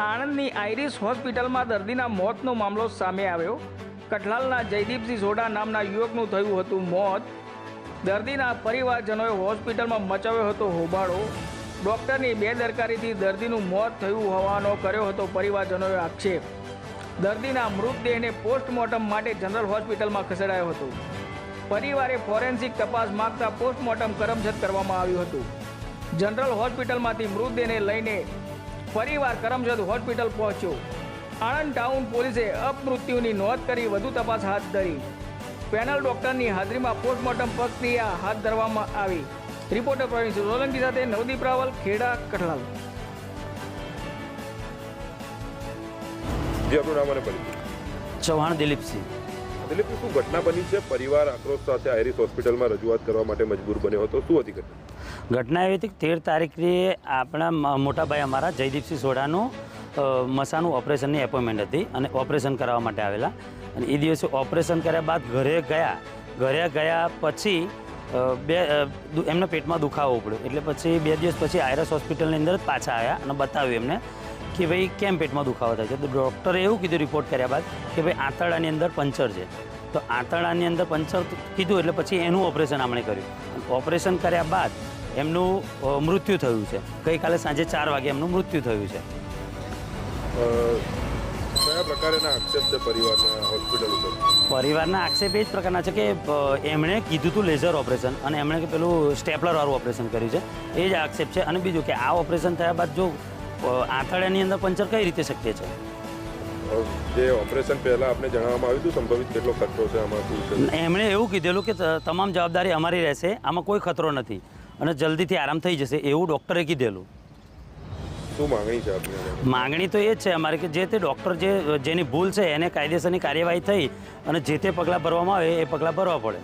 આણંદની iris હોસ્પિટલમાં દર્દીના મોતનો મામલો સામે આવ્યો. કઠલાલના જયદીપસિંહ સોઢા નામના યુવકનું થયું હતું મોત. દર્દીના પરિવારજનોએ હોસ્પિટલમાં મચાવ્યો હતો હોબાળો. ડૉક્ટરની બેદરકારીથી દર્દીનું મોત થયું હોવાનો કર્યો હતો પરિવારજનોએ આક્ષેપ. દર્દીના મૃતદેહને પોસ્ટમોર્ટમ માટે જનરલ હોસ્પિટલમાં ખસેડાયો હતો. પરિવારે ફોરેન્સિક તપાસ માગતા પોસ્ટમોર્ટમ કરમસદ કરવામાં આવ્યું હતું. જનરલ હોસ્પિટલમાંથી મૃતદેહને લઈને પરિવાર કરમજદ હોસ્પિટલ પહોંચ્યો. આણંદ ટાઉન પોલીસે અપમૃત્યુની નોંધ કરી વધુ તપાસ હાથ ધરી. પેનલ ડોક્ટરની હાજરીમાં પોસ્ટમોર્ટમ પ્રક્રિયા હાથ ધરવામાં આવી. રિપોર્ટર પ્રવીણ સોલંકી સાથે નવદીપ રાવલ ખેડા કઠલાલ. જે આપણું નામ અને પરિચય. ચૌહાણ દિલીપસિંહ. દિલીપ શું ઘટના બની છે? પરિવાર આક્રોશ સાથે આઈરિસ હોસ્પિટલમાં રજૂઆત કરવા માટે મજબૂર બન્યો હતો. શું હતી ઘટના? ઘટના એવી હતી કે તેર તારીખે આપણા મોટાભાઈ અમારા જયદીપસિંહ સોઢાનું મસાનું ઓપરેશનની એપોઇન્ટમેન્ટ હતી અને ઓપરેશન કરાવવા માટે આવેલા. અને એ દિવસે ઓપરેશન કર્યા બાદ ઘરે ગયા. ઘરે ગયા પછી બે એમના પેટમાં દુખાવો પડ્યો. એટલે પછી બે દિવસ પછી આયરસ હોસ્પિટલની અંદર જ પાછા આવ્યા અને બતાવ્યું એમને કે ભાઈ કેમ પેટમાં દુખાવો થાય છે. તો ડૉક્ટરે એવું કીધું રિપોર્ટ કર્યા બાદ કે ભાઈ આંતરડાની અંદર પંચર છે. તો આંતરડાની અંદર પંચર કીધું એટલે પછી એનું ઓપરેશન આમણે કર્યું. ઓપરેશન કર્યા બાદ એમનું મૃત્યુ થયું છે. ગઈકાલે સાંજે ચાર વાગે એમનું મૃત્યુ થયું છે. કયા પ્રકારના આક્ષેપ છે પરિવારના હોસ્પિટલ ઉપર? પરિવારના આક્ષેપ એ જ પ્રકારના છે કે એમણે કીધું હતું લેઝર ઓપરેશન અને એમણે કે પેલું સ્ટેપલરવાળું ઓપરેશન કર્યું છે. એ જ આક્ષેપ છે. અને બીજું કે આ ઓપરેશન થયા બાદ જો અ, અંદર પંચર કઈ રીતે શક્ય છે? જે ઓપરેશન પહેલા આપણે જણાવવામાં આવ્યું હતું સંભવિત કેટલો ખતરો છે આમાં એમણે એવું કીધેલું કે તમામ જવાબદારી અમારી રહેશે. આમાં કોઈ ખતરો નથી. અને જલ્દીથી આરામ થઈ જશે એવું ડૉક્ટરે કીધેલું શું માંગણી છે આપની? માંગણી તો એ જ છે અમારે કે જે તે ડૉક્ટર જે જેની ભૂલ છે એને કાયદેસરની કાર્યવાહી થઈ અને જે તે પગલાં ભરવામાં આવે એ પગલાં ભરવા પડે